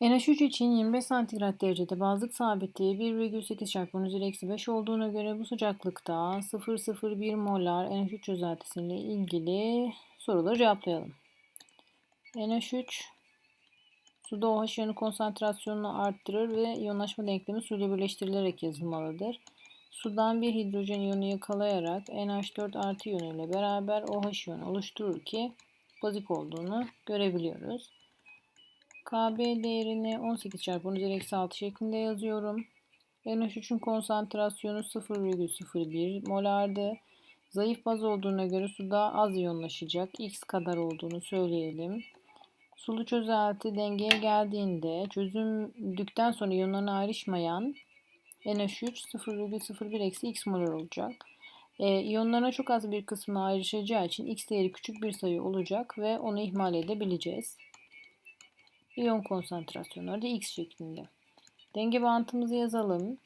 NH3 için 25 santigrat derecede bazlık sabiti 1,8 çarpı 10 üzeri eksi 5 olduğuna göre bu sıcaklıkta 0,01 molar NH3 çözeltisiyle ilgili soruları cevaplayalım. NH3 suda OH iyonu konsantrasyonunu arttırır ve iyonlaşma denklemi suyla birleştirilerek yazılmalıdır. Sudan bir hidrojen iyonu yakalayarak NH4 artı iyonu ile beraber OH iyonu oluşturur ki bazik olduğunu görebiliyoruz. KB değerini 18 çarpı 10 üzeri eksi 6 şeklinde yazıyorum. NH3'ün konsantrasyonu 0,01 molardı. Zayıf baz olduğuna göre suda az iyonlaşacak. X kadar olduğunu söyleyelim. Sulu çözelti dengeye geldiğinde çözüldükten sonra iyonlarına ayrışmayan NH3 0,01 eksi X molar olacak. E, iyonlarına çok az bir kısmına ayrışacağı için X değeri küçük bir sayı olacak ve onu ihmal edebileceğiz. İyon konsantrasyonları da X şeklinde. Denge bantımızı yazalım.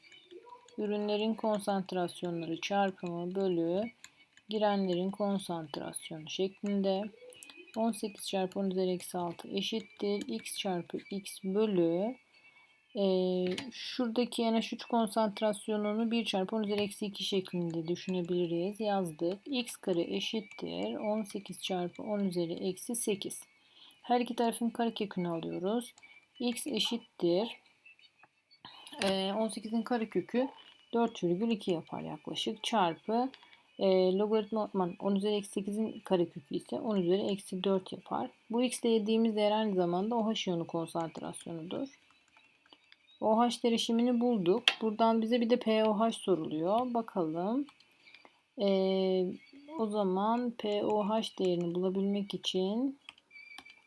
Ürünlerin konsantrasyonları çarpımı bölü girenlerin konsantrasyonu şeklinde. 18 çarpı 10 üzeri eksi 6 eşittir. X çarpı X bölü e, şuradaki NH3 konsantrasyonunu 1 çarpı 10 üzeri eksi 2 şeklinde düşünebiliriz. Yazdık. X kare eşittir. 18 çarpı 10 üzeri eksi 8. Her iki tarafın karekökünü alıyoruz. x eşittir. 18'in ee, karekökü 4,2 yapar yaklaşık. Çarpı e, logaritma 10 üzeri eksi 8'in karekökü ise 10 üzeri eksi 4 yapar. Bu x dediğimiz değer aynı zamanda OH iyonu konsantrasyonudur. OH derişimini bulduk. Buradan bize bir de POH soruluyor. Bakalım. Ee, o zaman POH değerini bulabilmek için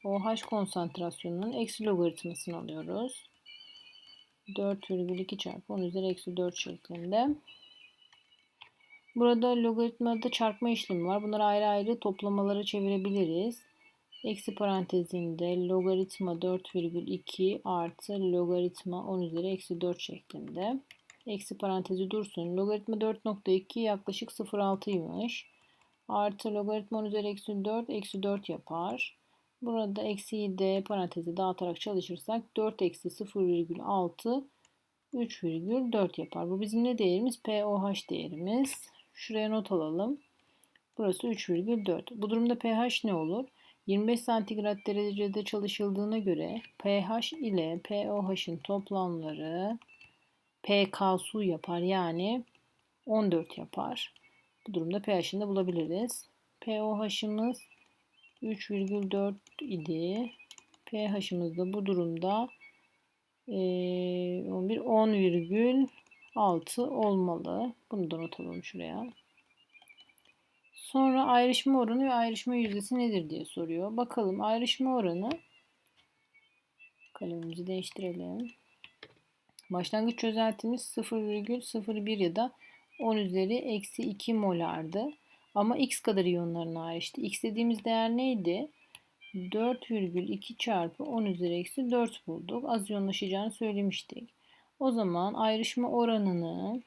OH konsantrasyonunun eksi logaritmasını alıyoruz. 4,2 çarpı 10 üzeri eksi 4 şeklinde. Burada logaritmada çarpma işlemi var. Bunları ayrı ayrı toplamalara çevirebiliriz. Eksi parantezinde logaritma 4,2 artı logaritma 10 üzeri eksi 4 şeklinde. Eksi parantezi dursun. Logaritma 4.2 yaklaşık 0.6'ymış. Artı logaritma 10 üzeri eksi 4 eksi 4 yapar. Burada eksiyi de parantezi dağıtarak çalışırsak 4 eksi 0,6 3,4 yapar. Bu bizim ne değerimiz? POH değerimiz. Şuraya not alalım. Burası 3,4. Bu durumda pH ne olur? 25 santigrat derecede çalışıldığına göre pH ile POH'ın toplamları pK su yapar. Yani 14 yapar. Bu durumda pH'ini de bulabiliriz. POH'ımız 3,4 idi. pH'ımız da bu durumda 11 10,6 olmalı. Bunu da not alalım şuraya. Sonra ayrışma oranı ve ayrışma yüzdesi nedir diye soruyor. Bakalım ayrışma oranı kalemimizi değiştirelim. Başlangıç çözeltimiz 0,01 ya da 10 üzeri eksi 2 molardı. Ama x kadar iyonlarına ayrıştı. x dediğimiz değer neydi? 4,2 çarpı 10 üzeri eksi 4 bulduk. Az iyonlaşacağını söylemiştik. O zaman ayrışma oranını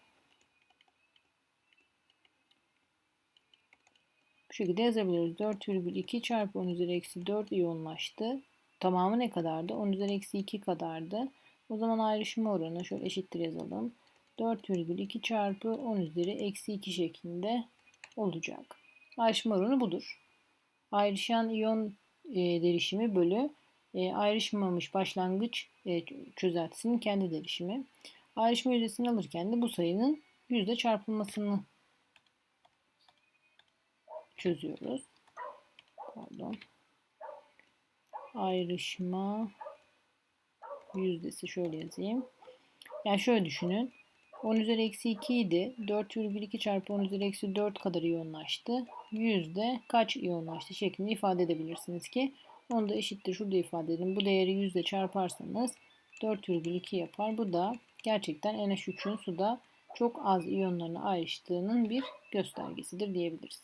bu şekilde yazabiliriz. 4,2 çarpı 10 üzeri eksi 4 iyonlaştı. Tamamı ne kadardı? 10 üzeri eksi 2 kadardı. O zaman ayrışma oranı şöyle eşittir yazalım. 4,2 çarpı 10 üzeri eksi 2 şeklinde olacak. Ayrışma oranı budur. Ayrışan iyon e, derişimi bölü e, ayrışmamış başlangıç e, çözeltisinin kendi derişimi. Ayrışma yüzdesini alırken de bu sayının yüzde çarpılmasını çözüyoruz. Pardon. Ayrışma yüzdesi şöyle yazayım. Yani şöyle düşünün. 10 üzeri eksi 2 idi. 4,2 çarpı 10 üzeri eksi 4 kadar iyonlaştı. Yüzde kaç iyonlaştı şeklinde ifade edebilirsiniz ki onu da eşittir şurada ifade edin. Bu değeri yüzde çarparsanız 4,2 yapar. Bu da gerçekten NH3'ün suda çok az iyonlarına ayrıştığının bir göstergesidir diyebiliriz.